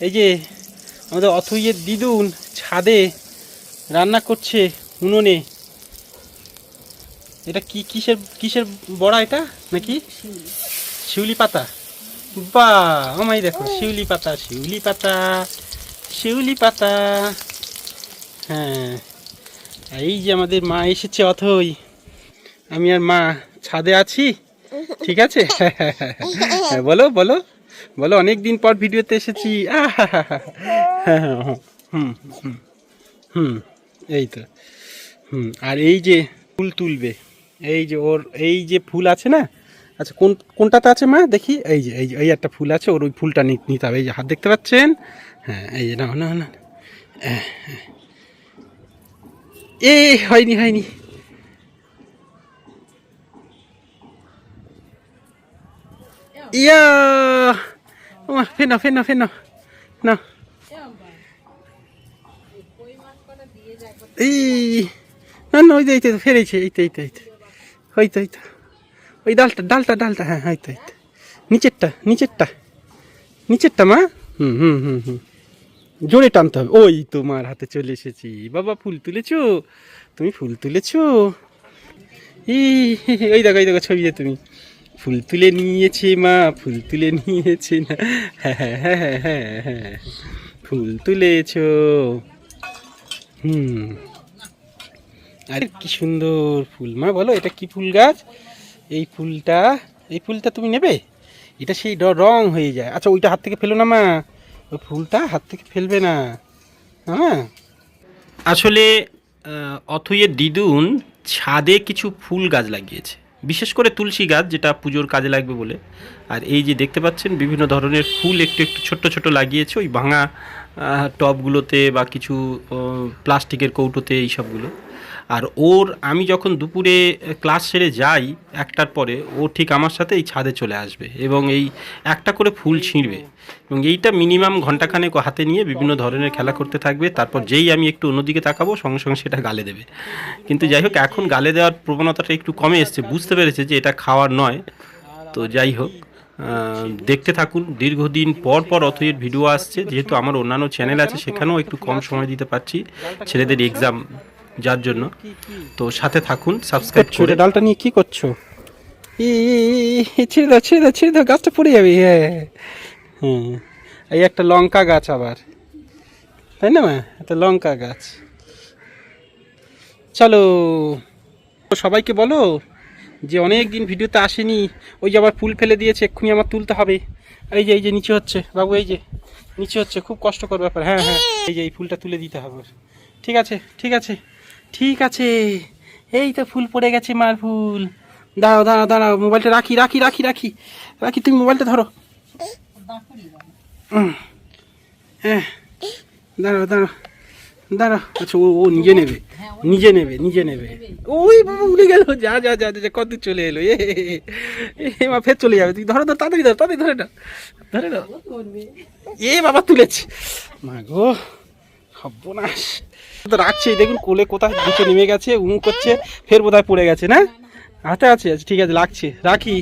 এই যে আমাদের অথইয়ের দিদুন ছাদে রান্না করছে উনুনে। এটা কি কিসের কিসের বড়া এটা নাকি? শিউলি পাতা। বা আমাই দেখো শিউলি পাতা শিউলি পাতা শিউলি পাতা। হ্যাঁ এই যে আমাদের মা এসেছে অথই। আমি আর মা ছাদে আছি ঠিক আছে? হ্যাঁ, বলো বলো। বলো অনেক দিন পর ভিডিওতে এসেছি। হ্যাঁ, হ্যাঁ, হ্যাঁ। হুম হুম হুম এই তো। হুম আর এই যে ফুল তুলবে এই যে ওর এই যে ফুল আছে না? আচ্ছা কোন কোনটাতে আছে মা? দেখি এই যে এই যে এই একটা ফুল আছে ওর ওই ফুলটা নিতে হবে। এই যে হাত দেখতে পাচ্ছেন? হ্যাঁ এই যে না না না এ হয়নি হয়নি। ইয়া! ওমা ফেনা ফেনা ফেনা না এই, না না, ওই তো এই তো ফেরেছে এই তো এই তো এই তো ওই ডালটা ডালটা ডালটা হ্যাঁ এই তো এই তো নিচেরটা নিচেরটা। নিচেরটা, মা? হুম হুম হুম হুম। জোরে টানতে হবে। ওই তোমার হাতে চলে এসেছি। বাবা, ফুল তুলেছো? তুমি ফুল তুলেছো? ই ওই দেখো ওই দেখো ছবিতে তুমি। ফুল তুলে নিয়েছে মা, ফুল তুলে নিয়েছে না। হ্যাঁ হ্যাঁ হ্যাঁ হ্যাঁ হ্যাঁ হ্যাঁ। ফুল তুলেছো। হুম। আরে কি সুন্দর ফুল। মা, বলো, এটা কি ফুল গাছ? এই ফুলটা এই ফুলটা তুমি নেবে? এটা সেই র- হয়ে যায়। আচ্ছা ওইটা হাত থেকে ফেলো না মা। ওই ফুলটা হাত থেকে ফেলবে না। হ্যাঁ? আসলে অথইয়ের দিদুন ছাদে কিছু ফুল গাছ লাগিয়েছে। বিশেষ করে তুলসী গাছ, যেটা পুজোর কাজে লাগবে বলে। আর এই যে দেখতে পাচ্ছেন, বিভিন্ন ধরনের ফুল একটু একটু ছোট্ট ছোট লাগিয়েছে। ওই ভাঙা টবগুলোতে বা কিছু প্লাস্টিকের কৌটোতে, এই সবগুলো। আর ওর, আমি যখন দুপুরে ক্লাস সেরে যাই একটার পরে, ও ঠিক আমার সাথে এই ছাদে চলে আসবে এবং এই একটা করে ফুল ছিঁড়বে। এবং এইটা মিনিমাম ঘন্টাখানেক হাতে নিয়ে বিভিন্ন ধরনের খেলা করতে থাকবে। তারপর যেই আমি একটু অন্যদিকে তাকাবো, সঙ্গে সঙ্গে সেটা গালে দেবে। কিন্তু যাই হোক, এখন গালে দেওয়ার প্রবণতাটা একটু কমে এসছে। বুঝতে পেরেছে যে এটা খাওয়ার নয়। তো যাই হোক দেখতে থাকুন। দীর্ঘদিন পর পর অথইয়ের ভিডিও আসছে। যেহেতু আমার অন্যান্য চ্যানেল আছে, সেখানেও একটু কম সময় দিতে পারছি। ছেলেদের এক্সাম যার জন্য। তো সাথে থাকুন সাবস্ক্রাইব করে। ডালটা নিয়ে কি করছ? ছেড়ে দাও ছেড়ে দাও ছেড়ে দাও গাছটা পড়ে যাবে হ্যাঁ হুম। এই একটা লঙ্কা গাছ আবার। তাই না মা? একটা লঙ্কা গাছ। চলো সবাইকে বলো যে অনেক দিন ভিডিওতে আসেনি ওই যে আবার ফুল ফেলে দিয়েছে এক্ষুনি আমার তুলতে হবে। আর এই যে এই যে নিচে হচ্ছে বাবু এই যে নিচে হচ্ছে খুব কষ্টকর ব্যাপার হ্যাঁ হ্যাঁ। এই যে এই ফুলটা তুলে দিতে হবে। ঠিক আছে ঠিক আছে। ঠিক আছে। এই তো ফুল পড়ে গেছে মার ফুল। দাঁড়াও দাঁড়াও দাঁড়াও, মোবাইলটা রাখি রাখি রাখি রাখি। রাখি, তুমি মোবাইলটা ধরো। হ্যাঁ দাঁড়াও দাঁড়াও দাঁড়াও। আচ্ছা ও ও নিজে নেবে নিজে নেবে নিজে নেবে। ওই উড়ে গেল। যা যা যা যা কত চলে এলো। এ মা ফের চলে যাবে। তুই ধরো, ধর, তাড়াতাড়ি ধর, তাড়াতাড়ি ধরে না ধরে না এ, বাবা, তুলেছে। মা গো। সর্বনাশ। তো রাখছে, দেখুন কোলে কোথায় নিচে নেমে গেছে উমু করছে, ফের বোধহয় পড়ে গেছে, না? হাতে আছে আচ্ছা ঠিক আছে লাগছে রাখি।